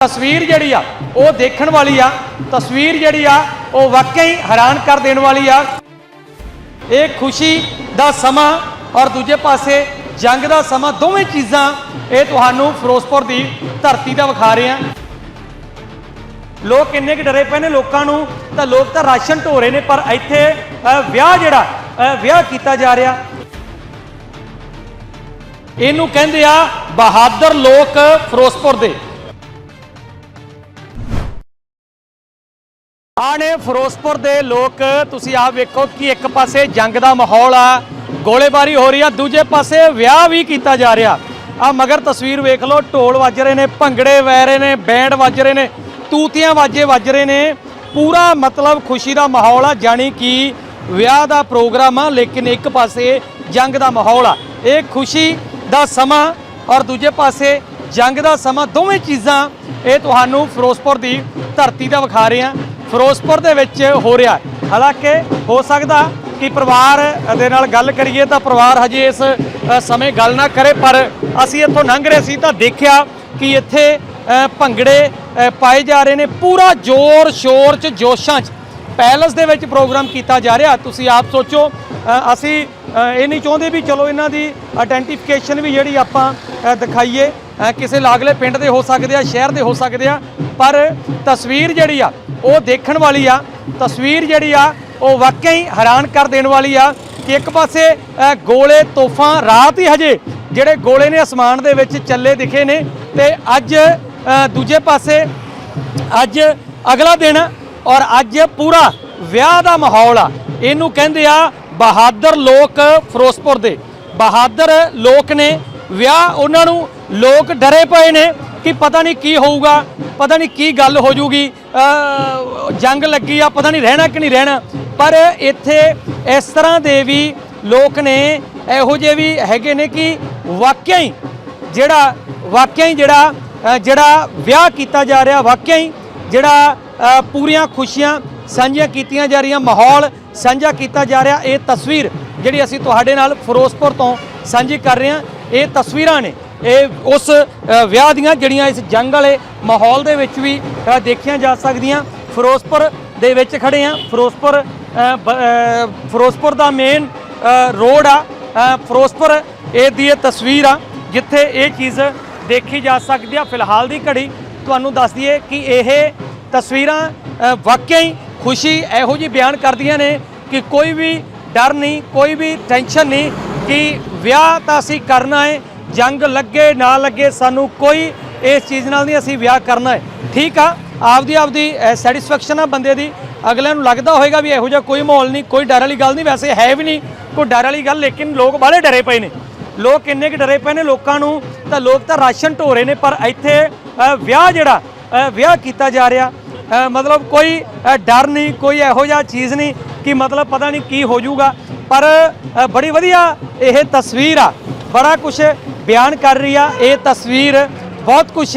ਤਸਵੀਰ ਜਿਹੜੀ ਆ, ਉਹ ਦੇਖਣ ਵਾਲੀ ਆ, ਤਸਵੀਰ ਜਿਹੜੀ ਆ, ਉਹ ਵਾਕਈ ਹੀ ਹੈਰਾਨ ਕਰ ਦੇਣ ਵਾਲੀ ਆ। ਇਹ ਖੁਸ਼ੀ ਦਾ ਸਮਾਂ ਔਰ ਦੂਜੇ ਪਾਸੇ ਜੰਗ ਦਾ ਸਮਾਂ, ਦੋਵੇਂ ਚੀਜ਼ਾਂ ਇਹ ਤੁਹਾਨੂੰ ਫਿਰੋਜ਼ਪੁਰ ਦੀ ਧਰਤੀ ਦਾ ਵਿਖਾ ਰਹੇ ਆ ਲੋਕ ਕਿੰਨੇ ਕੁ ਡਰੇ ਪਏ ਨੇ ਲੋਕਾਂ ਨੂੰ, ਤਾਂ ਲੋਕ ਤਾਂ ਰਾਸ਼ਨ ਢੋ ਰਹੇ ਨੇ, ਪਰ ਇੱਥੇ ਵਿਆਹ ਜਿਹੜਾ ਵਿਆਹ ਕੀਤਾ ਜਾ ਰਿਹਾ। ਇਹਨੂੰ ਕਹਿੰਦੇ ਆ ਬਹਾਦਰ ਲੋਕ ਫਿਰੋਜ਼ਪੁਰ ਦੇ। ਆਣੇ ਫਿਰੋਜ਼ਪੁਰ ਦੇ ਲੋਕ, ਤੁਸੀਂ ਆਪ ਵੇਖੋ ਕਿ ਇੱਕ ਪਾਸੇ ਜੰਗ ਦਾ ਮਾਹੌਲ ਆ, ਗੋਲੇਬਾਰੀ ਹੋ ਰਹੀ ਆ, ਦੂਜੇ ਪਾਸੇ ਵਿਆਹ ਵੀ ਕੀਤਾ ਜਾ ਰਿਹਾ। ਆ ਮਗਰ ਤਸਵੀਰ ਵੇਖ ਲਓ, ਢੋਲ ਵੱਜ ਰਹੇ ਨੇ, ਭੰਗੜੇ ਵੈ ਰਹੇ ਨੇ, ਬੈਂਡ ਵੱਜ ਰਹੇ ਨੇ, ਤੂਤੀਆਂ ਵਾਜੇ ਵੱਜ ਰਹੇ ਨੇ। ਪੂਰਾ ਮਤਲਬ ਖੁਸ਼ੀ ਦਾ ਮਾਹੌਲ ਆ, ਜਾਣੀ ਕਿ ਵਿਆਹ ਦਾ ਪ੍ਰੋਗਰਾਮ ਆ, ਲੇਕਿਨ ਇੱਕ ਪਾਸੇ ਜੰਗ ਦਾ ਮਾਹੌਲ ਆ। ਇਹ ਖੁਸ਼ੀ ਦਾ ਸਮਾਂ ਔਰ ਦੂਜੇ ਪਾਸੇ ਜੰਗ ਦਾ ਸਮਾਂ, ਦੋਵੇਂ ਚੀਜ਼ਾਂ ਇਹ ਤੁਹਾਨੂੰ ਫਿਰੋਜ਼ਪੁਰ ਦੀ ਧਰਤੀ ਦਾ ਵਿਖਾ ਰਹੇ ਆ ਫਿਰੋਜ਼ਪੁਰ ਦੇ ਵਿੱਚ ਹੋ ਰਿਹਾ ਹਾਲਾਂਕਿ ਹੋ ਸਕਦਾ ਕਿ ਪਰਿਵਾਰ ਦੇ ਨਾਲ ਗੱਲ ਕਰੀਏ ਤਾਂ ਪਰਿਵਾਰ ਹਜੇ ਇਸ ਸਮੇਂ ਗੱਲ ਨਾ ਕਰੇ, ਪਰ ਅਸੀਂ ਇੱਥੋਂ ਲੰਘ ਰਹੇ ਸੀ ਤਾਂ ਦੇਖਿਆ ਕਿ ਇੱਥੇ ਭੰਗੜੇ ਪਾਏ ਜਾ ਰਹੇ ਨੇ ਪੂਰਾ ਜ਼ੋਰ ਸ਼ੋਰ ਚ, ਜੋਸ਼ਾਂ ਚ। ਪੈਲਸ ਦੇ ਵਿੱਚ ਪ੍ਰੋਗਰਾਮ ਕੀਤਾ ਜਾ ਰਿਹਾ। ਤੁਸੀਂ ਆਪ ਸੋਚੋ ਅਸੀਂ ਇਹ ਨਹੀਂ ਚਾਹੁੰਦੇ ਵੀ ਚਲੋ ਇਹਨਾਂ ਦੀ ਆਇਡੈਂਟੀਫਿਕੇਸ਼ਨ ਵੀ ਜਿਹੜੀ ਆਪਾਂ ਦਿਖਾਈਏ। ਕਿਸੇ ਲਾਗਲੇ ਪਿੰਡ ਦੇ ਹੋ ਸਕਦੇ ਆ, ਸ਼ਹਿਰ ਦੇ ਹੋ ਸਕਦੇ ਆ, ਪਰ ਤਸਵੀਰ ਜਿਹੜੀ ਆ ਉਹ ਦੇਖਣ ਵਾਲੀ ਆ, ਤਸਵੀਰ ਜਿਹੜੀ ਆ, ਉਹ ਵਾਕਿਆ ਹੀ ਹੈਰਾਨ ਕਰ ਦੇਣ ਵਾਲੀ ਆ ਕਿ ਇੱਕ ਪਾਸੇ ਗੋਲੇ ਤੋਫਾਂ ਰਾਤ ਹੀ ਹਜੇ ਜਿਹੜੇ ਗੋਲੇ ਨੇ ਅਸਮਾਨ ਦੇ ਵਿੱਚ ਚੱਲੇ ਦਿਖੇ ਨੇ ਤੇ ਅੱਜ ਦੂਜੇ ਪਾਸੇ, ਅੱਜ ਅਗਲਾ ਦਿਨ ਔਰ ਅੱਜ ਪੂਰਾ ਵਿਆਹ ਦਾ ਮਾਹੌਲ ਆ। ਇਹਨੂੰ ਕਹਿੰਦੇ ਆ ਬਹਾਦਰ ਲੋਕ ਫਿਰੋਜ਼ਪੁਰ ਦੇ। ਬਹਾਦਰ ਲੋਕ ਨੇ, ਵਿਆਹ ਉਹਨਾਂ ਨੂੰ ਲੋਕ ਡਰੇ ਪਏ ਨੇ ਕਿ ਪਤਾ ਨਹੀਂ ਕੀ ਹੋਊਗਾ, ਪਤਾ ਨਹੀਂ ਕੀ ਗੱਲ ਹੋ ਜੂਗੀ ਜੰਗ ਲੱਗੀ ਆ, ਪਤਾ ਨਹੀਂ ਰਹਿਣਾ ਕਿ ਨਹੀਂ ਰਹਿਣਾ। ਪਰ ਇੱਥੇ ਇਸ ਤਰ੍ਹਾਂ ਦੇ ਵੀ ਲੋਕ ਨੇ, ਇਹੋ ਜਿਹੇ ਵੀ ਹੈਗੇ ਨੇ ਕਿ ਵਾਕਿਆ ਹੀ ਜਿਹੜਾ, ਵਾਕਿਆ ਹੀ ਜਿਹੜਾ ਜਿਹੜਾ ਵਿਆਹ ਕੀਤਾ ਜਾ ਰਿਹਾ, ਵਾਕਿਆ ਹੀ ਜਿਹੜਾ ਪੂਰੀਆਂ ਖੁਸ਼ੀਆਂ ਸਾਂਝੀਆਂ ਕੀਤੀਆਂ ਜਾ ਰਹੀਆਂ, ਮਾਹੌਲ ਸਾਂਝਾ ਕੀਤਾ ਜਾ ਰਿਹਾ, ਇਹ ਤਸਵੀਰ ਜਿਹੜੀ ਅਸੀਂ ਤੁਹਾਡੇ ਨਾਲ ਫਿਰੋਜ਼ਪੁਰ ਤੋਂ ਸਾਂਝੀ ਕਰ ਰਹੇ ਹਾਂ, ਇਹ ਤਸਵੀਰਾਂ ਨੇ। ਇਹ ਉਸ ਵਿਆਹ ਦੀਆਂ ਜਿਹੜੀਆਂ ਇਸ ਜੰਗ ਵਾਲੇ ਮਾਹੌਲ ਦੇ ਵਿੱਚ ਵੀ ਦੇਖੀਆਂ ਜਾ ਸਕਦੀਆਂ। ਫਿਰੋਜ਼ਪੁਰ ਦੇ ਵਿੱਚ ਖੜੇ ਆ ਫਿਰੋਜ਼ਪੁਰ ਫਿਰੋਜ਼ਪੁਰ ਦਾ ਮੇਨ ਰੋਡ ਆ। ਫਿਰੋਜ਼ਪੁਰ ਇਹ ਦੀ ਇਹ ਤਸਵੀਰ ਆ, ਜਿੱਥੇ ਇਹ ਚੀਜ਼ ਦੇਖੀ ਜਾ ਸਕਦੀ ਆ। ਫਿਲਹਾਲ ਦੀ ਘੜੀ ਤੁਹਾਨੂੰ ਦੱਸ ਦਈਏ ਕਿ ਇਹ ਤਸਵੀਰਾਂ ਵਾਕਿਆ ਹੀ ਖੁਸ਼ੀ ਇਹੋ ਜਿਹੀ ਬਿਆਨ ਕਰਦੀਆਂ ਨੇ ਕਿ ਕੋਈ ਵੀ ਡਰ ਨਹੀਂ, ਕੋਈ ਵੀ ਟੈਨਸ਼ਨ ਨਹੀਂ ਕਿ ਵਿਆਹ ਤਾਂ ਅਸੀਂ ਕਰਨਾ ਹੈ ਜੰਗ ਲੱਗੇ, ਨਾ ਲੱਗੇ, ਸਾਨੂੰ ਕੋਈ ਇਸ ਚੀਜ਼ ਨਾਲ ਨਹੀਂ ਅਸੀਂ ਵਿਆਹ ਕਰਨਾ ਹੈ। ਠੀਕ ਆ, ਆਪਦੀ ਆਪਦੀ ਸੈਟੀਸਫੈਕਸ਼ਨ ਆ ਬੰਦੇ ਦੀ। ਅਗਲਿਆਂ ਨੂੰ ਲੱਗਦਾ ਹੋਏਗਾ ਵੀ ਇਹੋ ਜਿਹਾ ਕੋਈ ਮਾਹੌਲ ਨਹੀਂ, ਕੋਈ ਡਰ ਵਾਲੀ ਗੱਲ ਨਹੀਂ, ਵੈਸੇ ਹੈ ਵੀ ਨਹੀਂ, ਕੋਈ ਡਰ ਵਾਲੀ ਗੱਲ, ਲੇਕਿਨ ਲੋਕ ਬਾਹਲੇ ਡਰੇ ਪਏ ਨੇ। ਲੋਕ ਕਿੰਨੇ ਕੁ ਡਰੇ ਪਏ ਨੇ ਲੋਕਾਂ ਨੂੰ, ਤਾਂ ਲੋਕ ਤਾਂ ਰਾਸ਼ਨ ਢੋ ਰਹੇ ਨੇ, ਪਰ ਇੱਥੇ ਵਿਆਹ ਜਿਹੜਾ ਵਿਆਹ ਕੀਤਾ ਜਾ ਰਿਹਾ ਮਤਲਬ ਕੋਈ ਡਰ ਨਹੀਂ, ਕੋਈ ਇਹੋ ਜਿਹਾ ਚੀਜ਼ ਨਹੀਂ ਕਿ ਮਤਲਬ ਪਤਾ ਨਹੀਂ ਕੀ ਹੋ ਜਾਊਗਾ। ਪਰ ਬੜੀ ਵਧੀਆ ਇਹ ਤਸਵੀਰ ਆ। ਬੜਾ ਕੁਝ ਬਿਆਨ ਕਰ ਰਹੀ ਆ। ਇਹ ਤਸਵੀਰ ਬਹੁਤ ਕੁਝ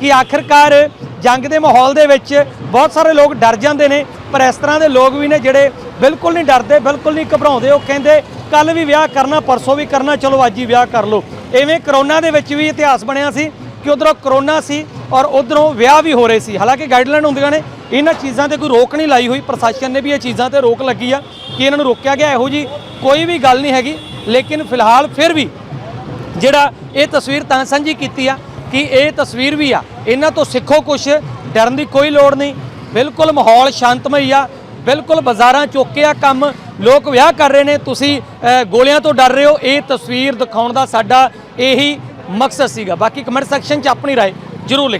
ਕਿ ਆਖਰਕਾਰ ਜੰਗ ਦੇ ਮਾਹੌਲ ਦੇ ਵਿੱਚ ਬਹੁਤ ਸਾਰੇ ਲੋਕ ਡਰ ਜਾਂਦੇ ਨੇ, ਪਰ ਇਸ ਤਰ੍ਹਾਂ ਦੇ ਲੋਕ ਵੀ ਨੇ ਜਿਹੜੇ ਬਿਲਕੁਲ ਨਹੀਂ ਡਰਦੇ, ਬਿਲਕੁਲ ਨਹੀਂ ਘਬਰਾਉਂਦੇ। ਉਹ ਕਹਿੰਦੇ ਕੱਲ ਵੀ ਵਿਆਹ ਕਰਨਾ, ਪਰਸੋਂ ਵੀ ਕਰਨਾ, ਚਲੋ ਅੱਜ ਹੀ ਵਿਆਹ ਕਰ ਲਓ। ਐਵੇਂ ਕਰੋਨਾ ਦੇ ਵਿੱਚ ਵੀ ਇਤਿਹਾਸ ਬਣਿਆ ਸੀ ਕਿ ਉਧਰੋਂ ਕਰੋਨਾ ਸੀ ਔਰ ਉਧਰੋਂ ਵਿਆਹ ਵੀ ਹੋ ਰਹੇ ਸੀ। ਹਾਲਾਂਕਿ ਗਾਈਡਲਾਈਨ ਹੁੰਦੀਆਂ ਨੇ, ਇਹਨਾਂ ਚੀਜ਼ਾਂ ਤੇ ਕੋਈ ਰੋਕ ਨਹੀਂ ਲਾਈ ਹੋਈ। ਪ੍ਰਸ਼ਾਸਨ ਨੇ ਵੀ ਇਹ ਚੀਜ਼ਾਂ ਤੇ ਰੋਕ ਲੱਗੀ ਆ ਕਿ ਇਹਨਾਂ ਨੂੰ ਰੋਕਿਆ ਗਿਆ। ਇਹੋ ਜੀ ਕੋਈ ਵੀ ਗੱਲ ਨਹੀਂ ਹੈਗੀ। ਲੇਕਿਨ ਫਿਲਹਾਲ ਫਿਰ ਵੀ ਜਿਹੜਾ ਇਹ ਤਸਵੀਰ ਤਾਂ ਸਾਂਝੀ ਕੀਤੀ ਆ ਕਿ ਇਹ ਤਸਵੀਰ ਵੀ ਆ ਇਹਨਾਂ ਤੋਂ ਸਿੱਖੋ ਕੁਛ ਡਰਨ ਦੀ ਕੋਈ ਲੋੜ ਨਹੀਂ ਬਿਲਕੁਲ ਮਾਹੌਲ ਸ਼ਾਂਤਮਈ ਆ ਬਿਲਕੁਲ ਬਾਜ਼ਾਰਾਂ ਚੋਕੇ ਆ ਕੰਮ ਲੋਕ ਵਿਆਹ ਕਰ ਰਹੇ ਨੇ ਤੁਸੀਂ ਅ, ਗੋਲਿਆਂ ਤੋਂ ਡਰ ਰਹੇ ਹੋ ਇਹ ਤਸਵੀਰ ਦਿਖਾਉਣ ਦਾ ਸਾਡਾ ਇਹੀ ਮਕਸਦ ਸੀਗਾ ਬਾਕੀ ਕਮੈਂਟ ਸੈਕਸ਼ਨ 'ਚ ਆਪਣੀ رائے ਜਰੂਰ ਲਿਖ